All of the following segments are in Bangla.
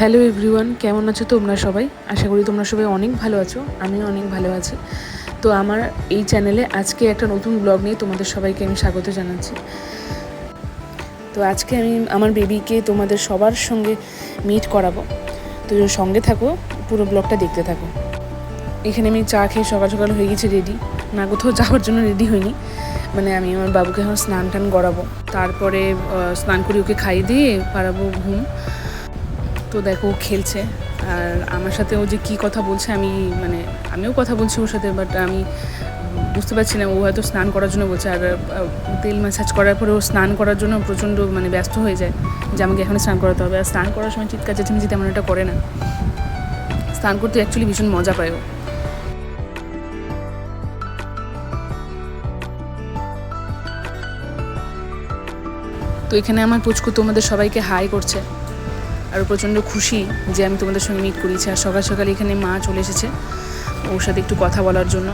হ্যালো এভরিওয়ান, কেমন আছো তোমরা সবাই? আশা করি তোমরা সবাই অনেক ভালো আছো, আমিও অনেক ভালো আছি। তো আমার এই চ্যানেলে আজকে একটা নতুন ব্লগ নিয়ে তোমাদের সবাইকে আমি স্বাগত জানাচ্ছি। তো আজকে আমি আমার বেবিকে তোমাদের সবার সঙ্গে মিট করাবো। তো সঙ্গে থাকো, পুরো ব্লগটা দেখতে থাকো। এখানে আমি চা খেয়ে সকাল সকাল হয়ে গেছি রেডি না, কোথাও যাওয়ার জন্য রেডি হইনি। মানে আমি আমার বাবুকে এখন স্নান টান করাবো তারপরে স্নান করে ওকে খাইয়ে দিয়ে পারাবো ঘুম। তো দেখো, ও খেলছে। আর আমার সাথে ও যে কী কথা বলছে, আমি মানে আমিও কথা বলছি ওর সাথে বাট আমি বুঝতে পারছি না। ও হয়তো স্নান করার জন্য বলছে, আর তেল ম্যাসাজ করার পরে ও স্নান করার জন্য প্রচণ্ড মানে ব্যস্ত হয়ে যায় যে আমাকে এখন স্নান করাতে হবে। আর স্নান করার সময় চিৎকার, চেঁচামেচি তেমন একটা করে না। স্নান করতে অ্যাকচুয়ালি ভীষণ মজা পায় ও। তো এখানে আমার পুচকু তোমাদের সবাইকে হাই করছে। আর প্রচণ্ড খুশি যে আমি তোমাদের সঙ্গে মিট করিয়েছি আর সকাল সকাল এখানে মা চলে এসেছে ওর সাথে একটু কথা বলার জন্য।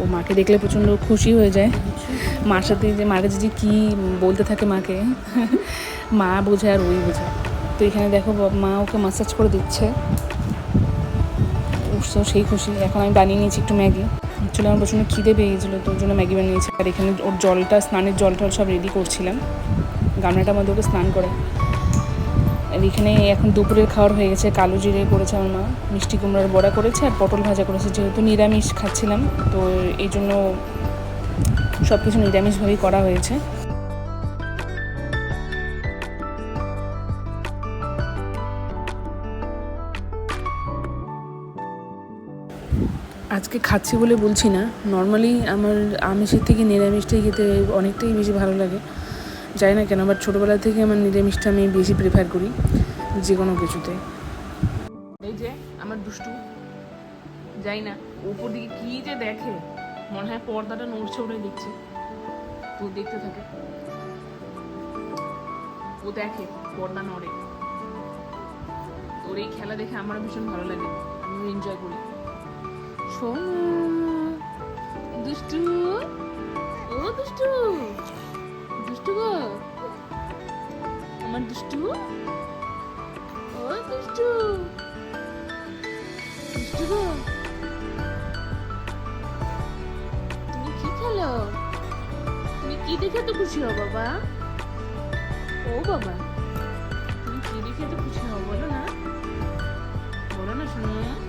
ও মাকে দেখলে প্রচণ্ড খুশি হয়ে যায়। মার সাথে যে মার কাছে যে কী বলতে থাকে মাকে, মা বোঝে আর ওই বোঝে। তো এখানে দেখো, মা ওকে মাসাজ করে দিচ্ছে। তো সেই খুশি। এখন আমি বানিয়ে নিয়েছি একটু ম্যাগি। অ্যাকচুয়ালি আমার প্রচণ্ড খিদে পেয়ে তো ওর জন্য ম্যাগি বানিয়েছি আর এখানে ওর জলটা, স্নানের জল টল সব রেডি করছিলাম। গামলাটার মধ্যে ওকে স্নান করে। আর এখানে এখন দুপুরের খাওয়ার হয়ে গেছে, কালো জিরে করেছে আমার মা, মিষ্টি কুমড়ার বড়া করেছে আর পটল ভাজা করেছে। যেহেতু নিরামিষ খাচ্ছিলাম, তো এই জন্য সব কিছু নিরামিষভাবেই করা হয়েছে। আজকে খাচ্ছি বলে বলছি না। নর্মালি আমার আমিষের থেকে নিরামিষটাই খেতে অনেকটাই বেশি ভালো লাগে। যাই না কেন বাট ছোটোবেলা থেকে আমার নিরামিষটা আমি বেশি প্রেফার করি যে কোনো কিছুতে। এই যে আমার দুষ্টু যাই না উপর দিকে কি যে দেখে, মনে হয় পর্দাটা নড়ছে ওটাই দেখছে। তো দেখতে থাকে। ও দেখে, পর্দা নড়ে। ওর এই খেলা দেখে আমার ভীষণ ভালো লাগে। আমিও এনজয় করি। সোনু দুষ্টু। ও দুষ্টু। দুষ্টু গো। আমার দুষ্টু। ও দুষ্টু। দুষ্টু গো। তুমি কি খেলো? তুমি কি দেখে তো খুশি হও বাবা? ও বাবা, তুমি কি দেখে তো খুশি হও? বলো না। বলো না শোনো।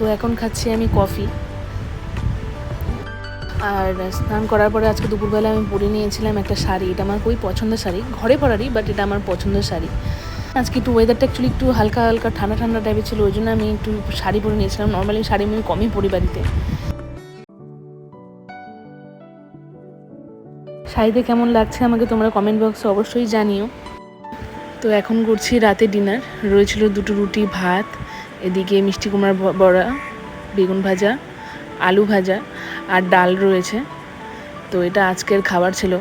তো এখন খাচ্ছি আমি কফি। আর স্নান করার পরে আজকে দুপুরবেলা আমি পরে নিয়েছিলাম একটা শাড়ি। এটা আমার খুবই পছন্দের শাড়ি। ঘরে পরারই বাট এটা আমার পছন্দের শাড়ি। আজকে একটু ওয়েদারটা অ্যাকচুয়ালি একটু হালকা হালকা ঠান্ডা ঠান্ডা টাইপের ছিল। ওই জন্য আমি একটু শাড়ি পরে নিয়েছিলাম। নর্মালি শাড়ি আমি কমই পরি বাড়িতে। শাড়িতে কেমন লাগছে আমাকে তোমরা কমেন্ট বক্সে অবশ্যই জানিও। তো এখন করছি রাতে ডিনার রয়েছিল দুটো রুটি, ভাত। এদিকে মিষ্টি কুমড়ার বড়া, বেগুন ভাজা, আলু ভাজা আর ডাল রয়েছে। তো এটা আজকের খাবার ছিল।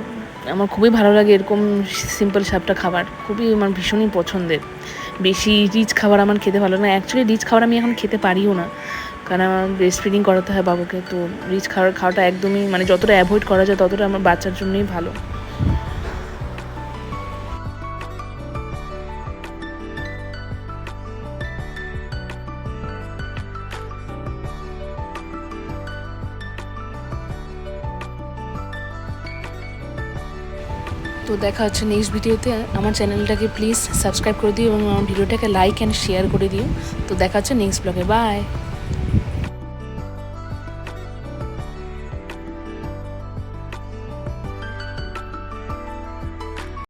আমার খুবই ভালো লাগে এরকম সিম্পল সাপটা খাবার। খুবই আমার ভীষণই পছন্দের। বেশি রিচ খাবার আমার খেতে ভালো না। অ্যাকচুয়ালি রিচ খাবার আমি এখন খেতে পারিও না। কারণ আমার ব্রেস্ট ফিডিং করাতে হয় বাবুকে। তো রিচ খাবার খাওয়াটা একদমই মানে যতটা অ্যাভয়েড করা যায় ততটা আমার বাচ্চার জন্যই ভালো। তো দেখা হচ্ছে নেক্সট ভিডিওতে আমার চ্যানেলটাকে প্লিজ সাবস্ক্রাইব করে দিও এবং আমার ভিডিওটাকে লাইক অ্যান্ড শেয়ার করে দিও। তো দেখা হচ্ছে নেক্সট ব্লগে বাই